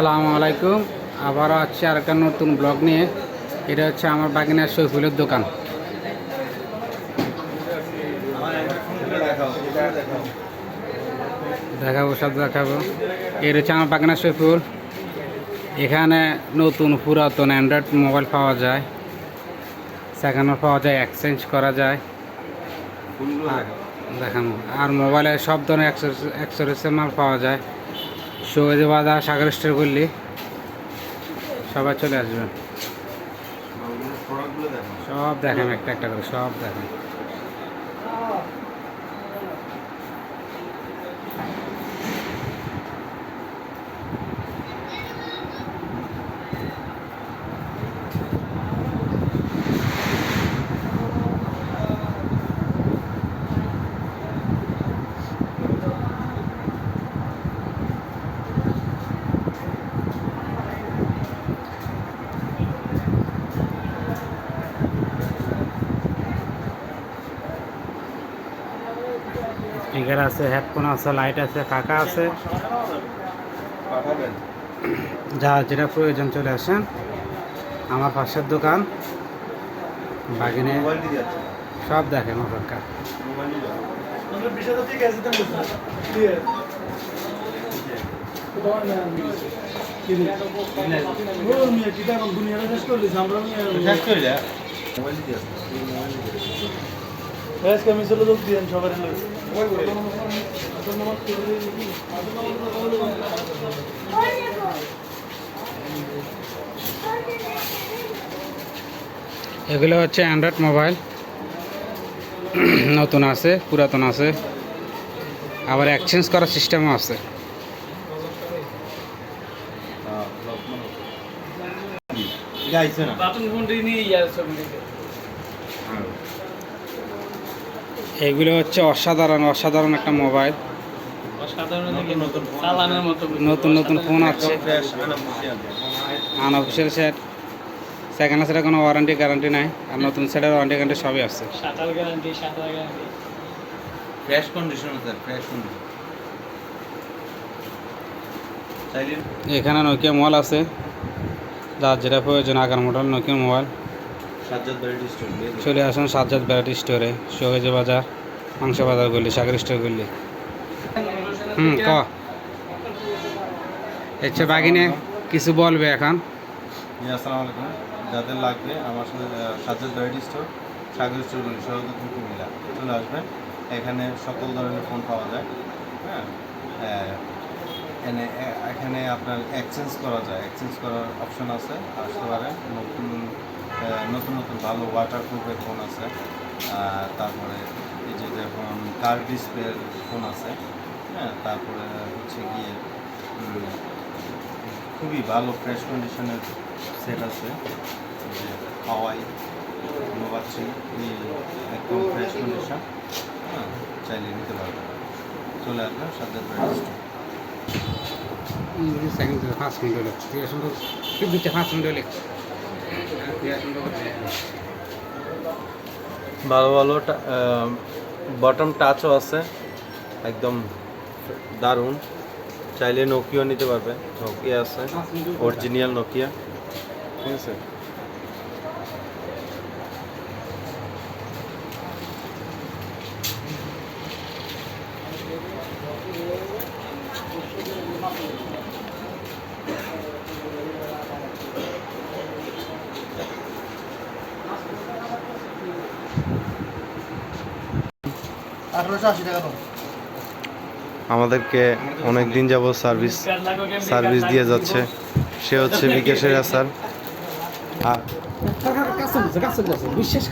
আসসালামু আলাইকুম। আবারও আছি আর একটা নতুন ব্লগ নিয়ে। এটা হচ্ছে আমার বাগিনার শৈফুলের দোকান। দেখাবো, সব দেখাবো। এর হচ্ছে আমার বাগিনার শৈফুল। এখানে নতুন পুরাতন অ্যান্ড্রয়েড মোবাইল পাওয়া যায়। সেকেন্ড পাওয়া যায় এক্সচেঞ্জ করা যায়। দেখানো আর মোবাইলে সব ধরনের অ্যাক্সেসরিজের মাল পাওয়া যায়। সৌদি বাদা সাগর স্টার করলে, সবাই চলে আসবেন সব দেখেন একটা একটা করে, সব দেখেন। স্পিকার আছে হেডফোন আছে লাইট আছে ফাঁকা আছে। যা যেটা প্রয়োজন চলে আসেন। আমার পাশের দোকান, বাগিনে সব অপেক্ষা। মোবাইলটি আমরা আজকে আমি চলে যোগ দিয়েন সবার এগুলো হচ্ছে অ্যান্ড্রয়েড মোবাইল নতুন আছে পুরাতন আছে। আবার এক্সচেঞ্জ করার সিস্টেমও আছে। গাইছে না। বাটন ফোনটি নিয়ে ইয়ার ছবি এগুলো হচ্ছে অসাধারণ অসাধারণ একটা মোবাইল নতুন নতুন ফোন চালানোর মতো নতুন নতুন ফোন আছে। ফ্রেশ আনঅফিসিয়াল সেট সেকেন্ড সেটের কোনো ওয়ারেন্টি গ্যারান্টি নাই। আর নতুন সেটের ওয়ারেন্টি গ্যারান্টি সবই আছে। সাঁতার গ্যারান্টি সাঁতার গ্যারান্টি ফ্রেশ কন্ডিশন আছে ফ্রেশ কন্ডিশন চাইলে এখানে নোকিয়া মোবাইল আছে। যার যেটা প্রয়োজন আগার মডেল নোকিয়া মোবাইল চলে আসুন সাজ্জাদ ভ্যারাইটি স্টোরে সহজে বাজার মাংস বাজার গলি সাগর স্টোর গলি। হুম ক? আচ্ছা বাগিনে কিছু বলবে এখন? আসসালামু আলাইকুম। যাদের লাগবে আমার সাথে Sajjad variety store Sagar store বলি সহজে কুমিল্লা। চলে আসবেন এখানে সকল ধরনের ফোন পাওয়া যায়। হ্যাঁ? এনে এখানে আপনার এক্সচেঞ্জ করা যায়। এক্সচেঞ্জ করার অপশন আছে আসতে পারেন। নতুন নতুন নতুন ভালো ওয়াটার প্রুফের ফোন আছে। তারপরে এই যে যেমন কার ডিসপ্লের ফোন আছে হ্যাঁ তারপরে হচ্ছে গিয়ে খুবই ভালো ফ্রেশ কন্ডিশনের সেট আছে। যে হাওয়াই নোভাচ্ছি একদম ফ্রেশ কন্ডিশন হ্যাঁ চাইলে নিতে পারবেন। চলে আসবেন ব্রাইট সেকেন্ড পাঁচ মিনিট আছে পাঁচ মিনিট ভালো ভালো বটম টাচও আছে, একদম দারুণ। চাইলে নোকিয়া নিতে পারবে নোকিয়া আছে অরিজিনাল নোকিয়া ঠিক আছে? আঠারোশো আশি আমাদেরকে অনেক দিন যাব সার্ভিস সার্ভিস দিয়ে যাচ্ছে। সে হচ্ছে বিকেশের স্যার। আর কাছে কাছে বিশ্বাস